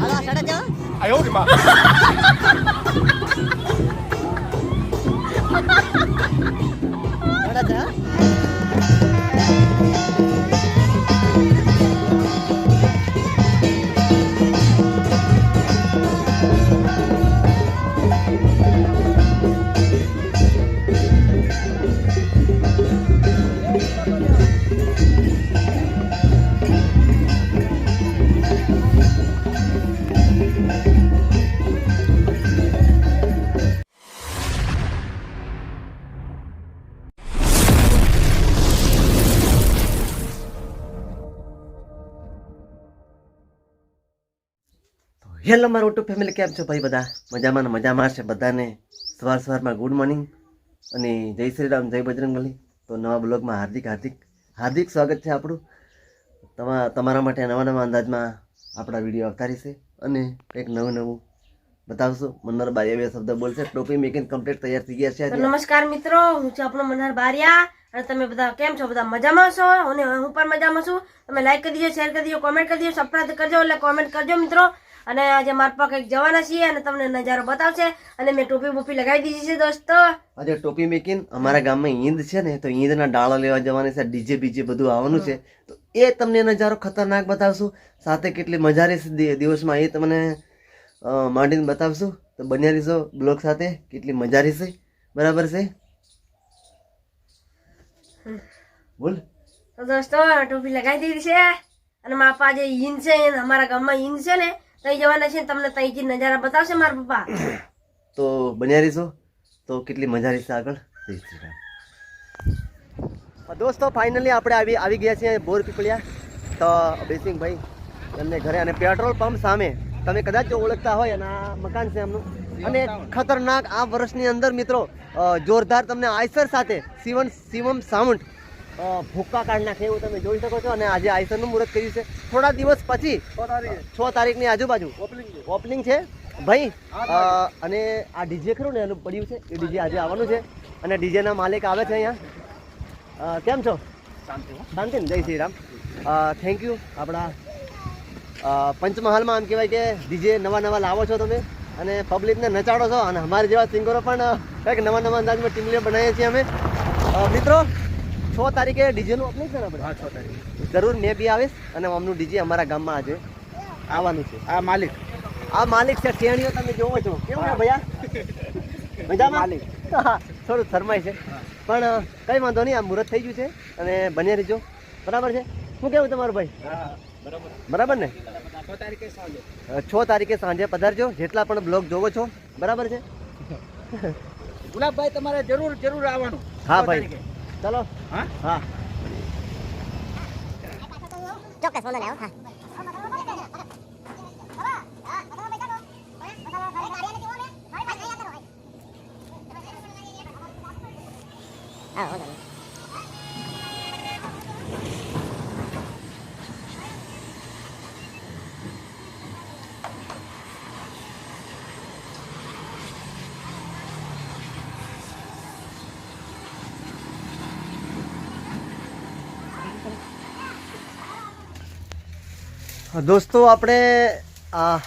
好了小点点哎呦我的妈！હેલો, મારું YouTube family કેમ છો ભાઈ બધા? મજામાં મજામાં છે બધાને? સવાર સવારમાં ગુડ મોર્નિંગ અને જય શ્રી રામ, જય બજરંગબલી તો નવા બ્લોગમાં હાર્દિક હાર્દિક હાર્દિક સ્વાગત છે આપણું. તમા, તમારા માટે નવા નવા અંદાજમાં આપણા વીડિયો આવતા રહેશે અને કંઈક નવું નવું બતાવશું. મન્નર બારિયા બે શબ્દ બોલશે. ટોપી મેકિંગ કમ્પ્લીટ તૈયાર થઈ ગયા છે નમસ્કાર મિત્રો, હું છું આપણો મનહર બારિયા અને તમે બધા કેમ છો? બધા મજામાં છો? અને હું પણ મજામાં છું. તમે લાઈક કરી દીજો શેર કરી દીજો કોમેન્ટ કરી દીજો સબસ્ક્રાઈબ કરજો એટલે કોમેન્ટ કરજો મિત્રો. અને આજે મારા પાસે જવાના છીએ અને તમને નજારો બતાવશે. અને મેં ટોપી બોપી લગાવી દીધી છે દોસ્તો. આજે ટોપી મેકીન અમારા ગામમાં ઈંદ છે ને તો ઈંદના ડાળો લેવા જવાની છે ડીજે બીજે બધું આવવાનું છે. તો એ તમને નજારો ખતરનાક બતાવશું. સાથે કેટલી મજા રહેશે દિવસમાં એ તમને માંડીને બતાવશું. તો બન્યા રહીશો બ્લોગ સાથે કેટલી મજા રહેશે. બરાબર છે? બોલ. તો દોસ્તો ટોપી લગાવી દીધી છે. અને પપ્પા જે ઈન છે અમારા ગામમાં ઈન છે ને ત્યાં જવાના છે તમને ત્યાંથી નજારા બતાવશે મારા પપ્પા? તો બન્યા રહીશો? તો કેટલી મજા રહેશે આગળ? દોસ્તો ફાઇનલી આપણે આવી આવી ગયા છીએ બોર પીપળિયા. તો બેસિંગભાઈ એમને ઘરે અને પેટ્રોલ પંપ સામે. તમે કદાચ જો ઓળખતા હોય અને આ મકાન છે એમનું. અને ખતરનાક આ વર્ષની અંદર મિત્રો જોરદાર તમને આઈસર સાથે શિવમ શિવમ સાઉન્ડ ભૂક્કા કાઢ નાખે એવું તમે જોઈ શકો છો અને આજે આઈસરનું મુહૂર્ત કર્યું છે. થોડા દિવસ પછી છ તારીખની આજુબાજુ. ઓપનિંગ છે. ભાઈ અને આ ડીજે ખરું ને એનું પડ્યું છે? એ ડીજે આજે આવવાનું છે. અને ડીજેના માલિક આવે છે અહીંયા. કેમ છો? શાંતિ ને? જય શ્રી રામ. થેન્ક યુ આપણા પંચમહાલમાં આમ કહેવાય કે ડીજે નવા નવા લાવો છો તમે અને પબ્લિકને નચાડો છો અને અમારા જેવા સિંગરો પણ કંઈક નવા નવા અંદાજમાં ટીમલીઓ બનાવીએ છીએ અમે. મિત્રો છ તારીખે ડીજેનું ઓપનિંગ છે ને આપણે હા છ તારીખ. જરૂર મેં બી આવીશ અને અમનું ડીજે અમારા ગામમાં આજે આવવાનું છે. આ માલિક. આ માલિક છે ટેણીઓ તમે જોવો છો. કેવું છે ભૈયા? મજામાં? માલિક. હા, થોડું શરમાય છે. પણ કંઈ વાંધો નહીં આ મુહૂર્ત થઈ ગયું છે અને બને રહેજો. બરાબર છે? શું કેવું તમારું ભાઈ? બરાબર. ને? છ તારીખે સાંજે. પધારજો. જેટલા પણ બ્લોગ જોવો છો. બરાબર છે? ગુલાબભાઈ તમારે જરૂર જરૂર આવવાનું. હા છ ભાઈ તારીખે. ચલો હા હા ચોક્કસ વાંધો નહીં હા હા વાંધો નહીં દોસ્તો આપણે આ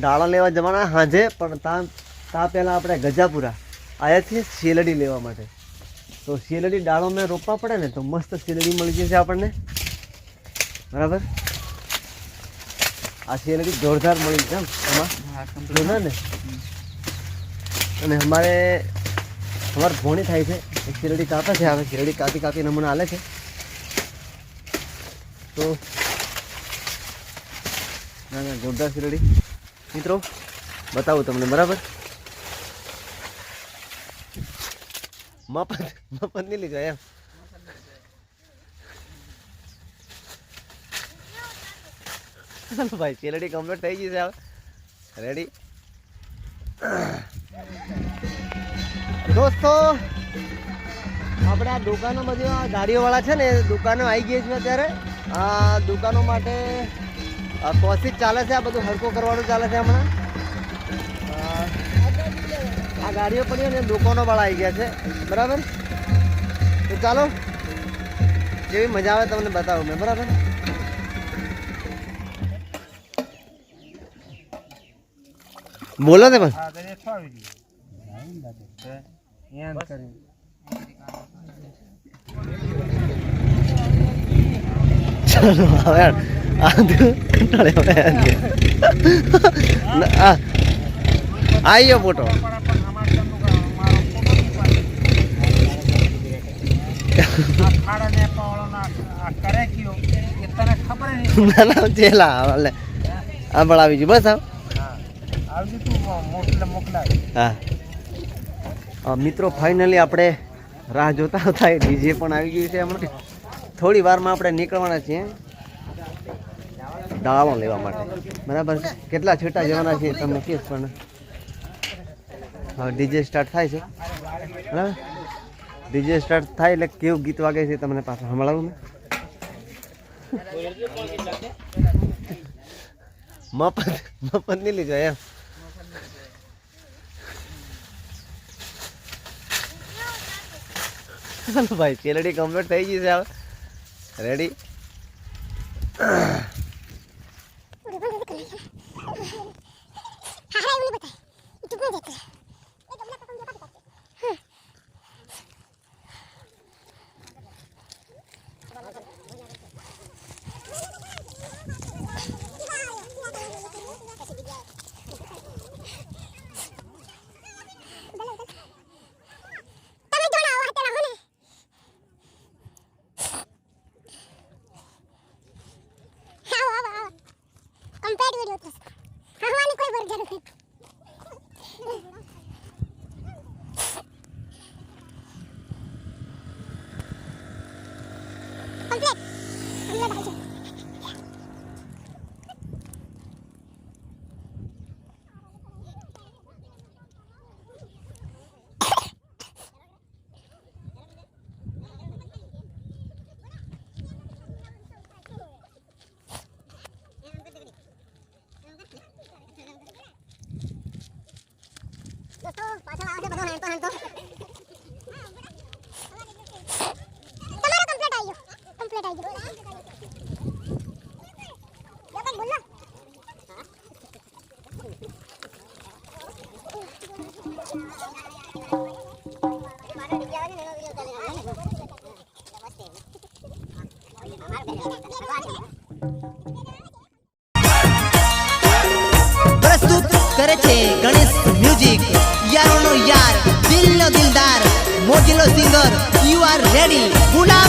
ડાળા લેવા જવાના સાંજે પણ ત્યાં ત્યાં પહેલાં આપણે ગજાપુરા આવ્યા છીએ શેલડી લેવા માટે. તો શેલડી ડાળો મેં રોપવા પડે ને તો મસ્ત શેલડી મળી જશે આપણને. બરાબર? આ શેલડી જોરદાર મળી છે એમ ને? અને અમારે અમારે ભોણી થાય છે. એક શેરડી કાપે છે હવે શેરડી કાપી કાપી નમૂના હાલે છે. તો ના ના, જોરદાર શેરડી મિત્રો, બતાવું તમને, બરાબર? મફત મફત નહીં લીધો, એમ. ચાલો ભાઈ શેરડી કમ્પ્લીટ થઈ ગઈ છે, હવે. રેડી દોસ્તો, આપણે આ દુકાનો બધી ગાડીઓવાળા છે ને દુકાનો આવી ગઈ છે અત્યારે. આ દુકાનો માટે કોશિશ ચાલે છે, આ બધું હરકો કરવાનું ચાલે છે હમણાં. આ ગાડીઓ પડી અને દુકાનો વાળા આવી ગયા છે. બરાબર? તો ચાલો, જેવી મજા આવે તમને બતાવું મેં, બરાબર? બોલો ને બસ ચાલો, હવે આ આયો ફોટો. આવી ગયું. બસ હા. મિત્રો ફાઇનલી આપણે રાહ જોતા હતા. ડીજે પણ આવી ગયું છે હમણાં થોડી વારમાં આપણે નીકળવાના છીએ. દાળો લેવા માટે. બરાબર? કેટલા છેટા જવાના છે તમને કહીશ પણ. હવે ડીજે સ્ટાર્ટ થાય છે. બરાબર? ડીજે સ્ટાર્ટ થાય એટલે કેવું ગીત વાગે છે તમને પાછું સંભળાવું ને. મફત મફત નહીં લીધો એમ. ચાલો ભાઈ ચેલડી કમ્પ્લીટ થઈ ગઈ છે હવે. રેડી બધો યુ આર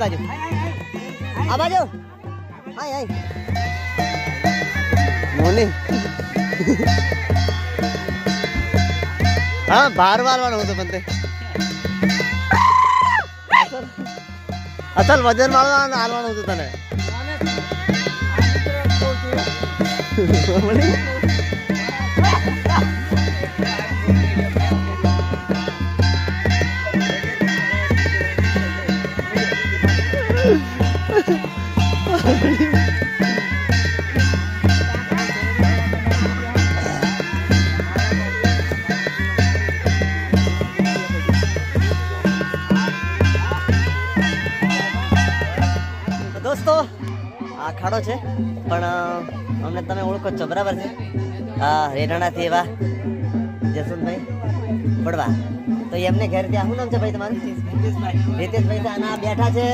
બાજુ. આ બાજુ. આય આય. મોની. હા બાર વાળવાનું વાળો હતો તે અસલ- અસલ વજન વાળો હાલવાનું હતું તને. ખાડો છે, પણ અમને તમે ઓળખો છો, બરાબર છે? હા, રેઢાણાથી એવા જસવંતભાઈ પડવા તો એમને ઘેર ત્યાં, શું નામ છે ભાઈ તમારું? રીતેશભાઈ. આના બેઠા છે.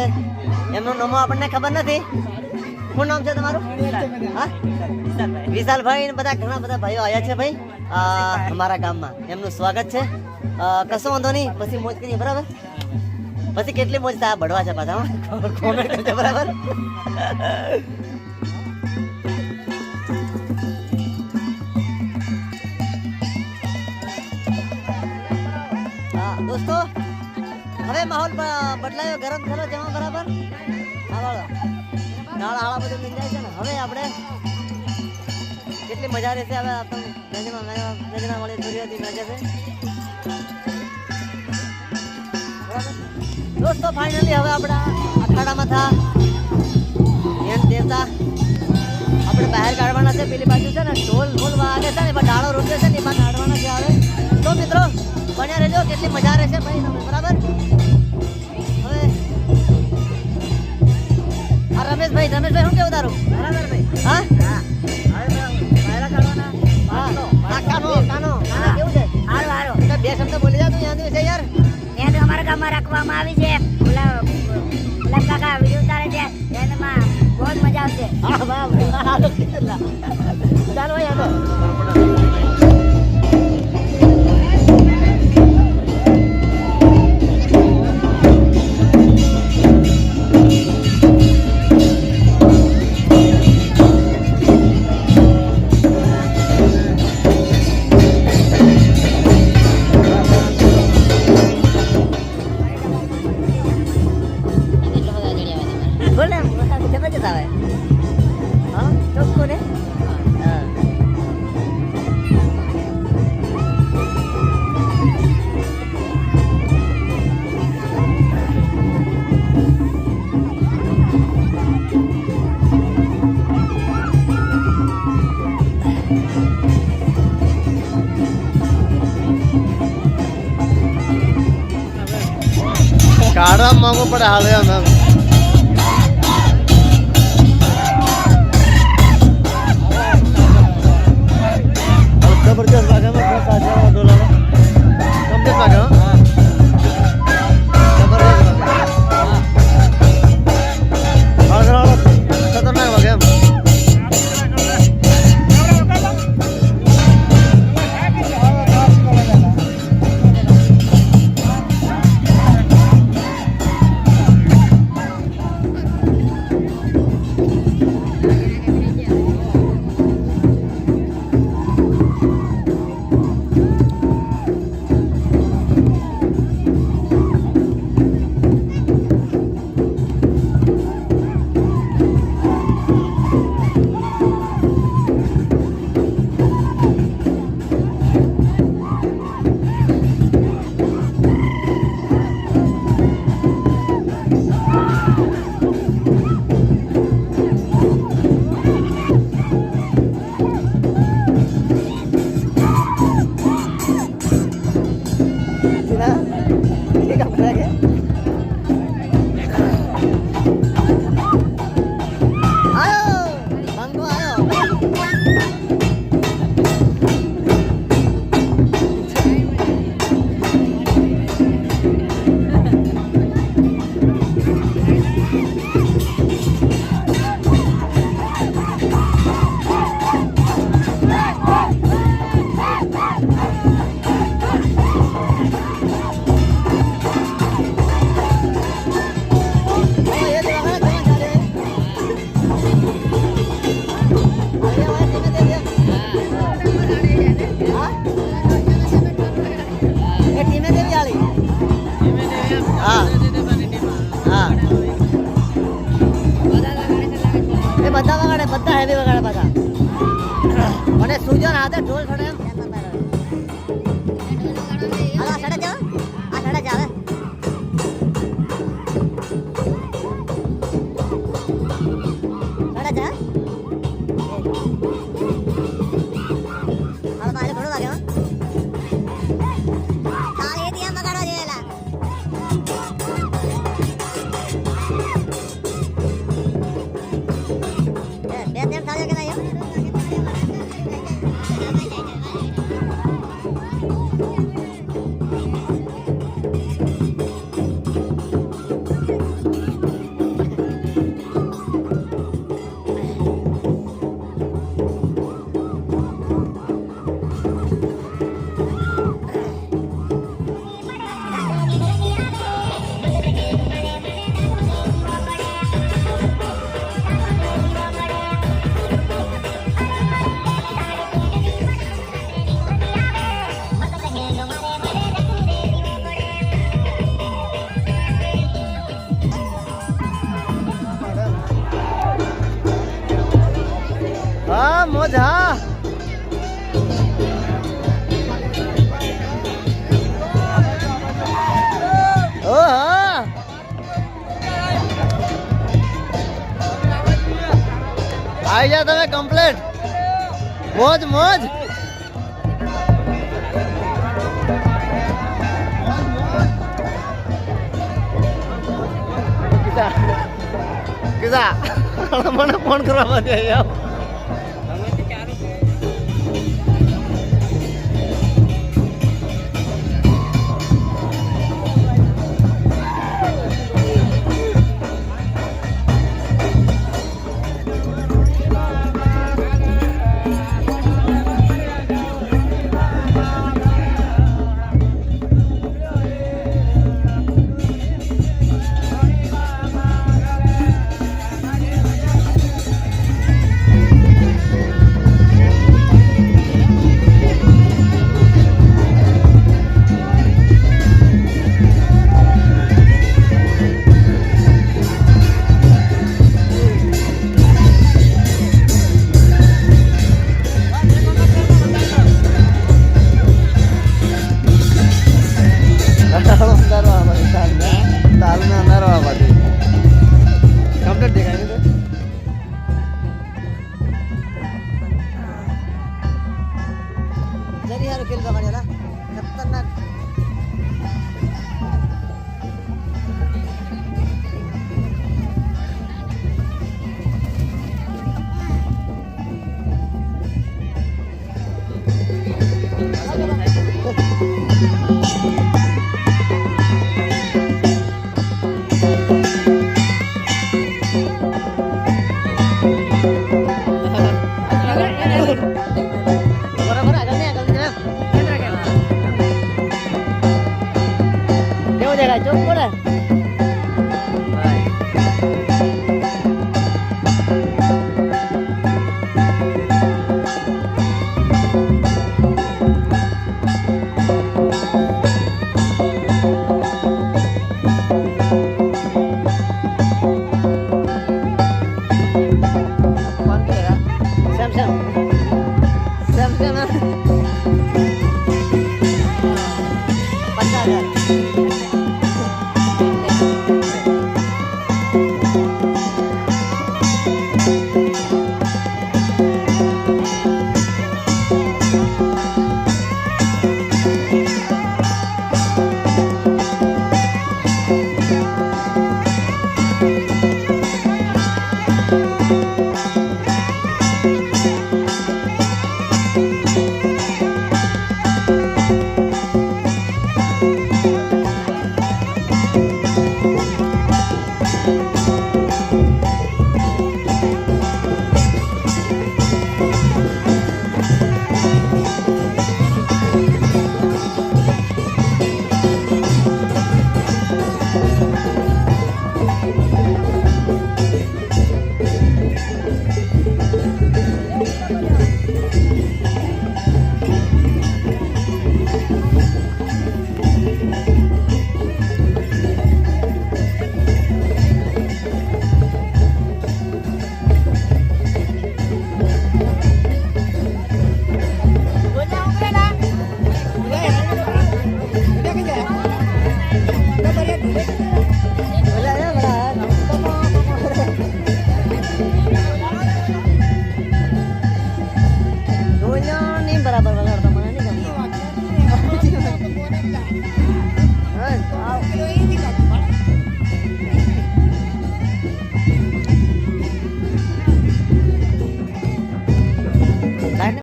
એમનું નામ આપણને ખબર નથી. શું નામ છે તમારું? હા? વિશાલભાઈ બધા ઘણા બધા ભાઈઓ આવ્યા છે ભાઈ અમારા ગામમાં. એમનું સ્વાગત છે. કશો વાંધો નહીં, પછી મોજ કરીએ, બરાબર? પછી કેટલી મોજ થાય બળવા છે પાછા કોમેન્ટ કરજો બરાબર? દોસ્તો, હવે માહોલ બદલાયો, ગરમ થયો જમા બરાબર? હા દાળ, આળા બધું મિલ જાય છે ને, હવે આપણે કેટલી મજા રહેશે, હવે આપણે નજરમાં વાળી થોડી હતી મજા છે દોસ્તો ફાઇનલી હવે આપણા અખાડામાં થા. એમ દેવતા આપણે બહાર કાઢવાના છે પેલી બાજુ છે ને ઢોલ ઢોલ વાગે છે ને એમાં ડાળો રોકે છે ને એમાં કાઢવાના છે આવે તો મિત્રો બન્યા રહેજો કેટલી મજા રહેશે ભાઈ તમે બરાબર? હવે આ રમેશભાઈ રમેશભાઈ શું કેવું તારું? બરાબર ભાઈ. હા? હા. કાનો કાનો કાનો કેવું છે? હારું હારું. બે શબ્દ બોલી જા તું યાદ છે યાર? એને અમારા ગામમાં રાખવામાં આવી છે. ઓલા ઓલા વીડિયો ઉતારે છે. એનામાં બહુ મજા આવશે. ચાલો ભાઈ કાઢવા માંગો પડે હાલ એમ એમ જબરજસ્ત લાગે એમ બસ આ જવા ડોલાનો કમ્પ્લીટ તમે કમ્પ્લેટ મોજ મોજ. કિસા કિસા મને ફોન કરવા માંથી આવ્યા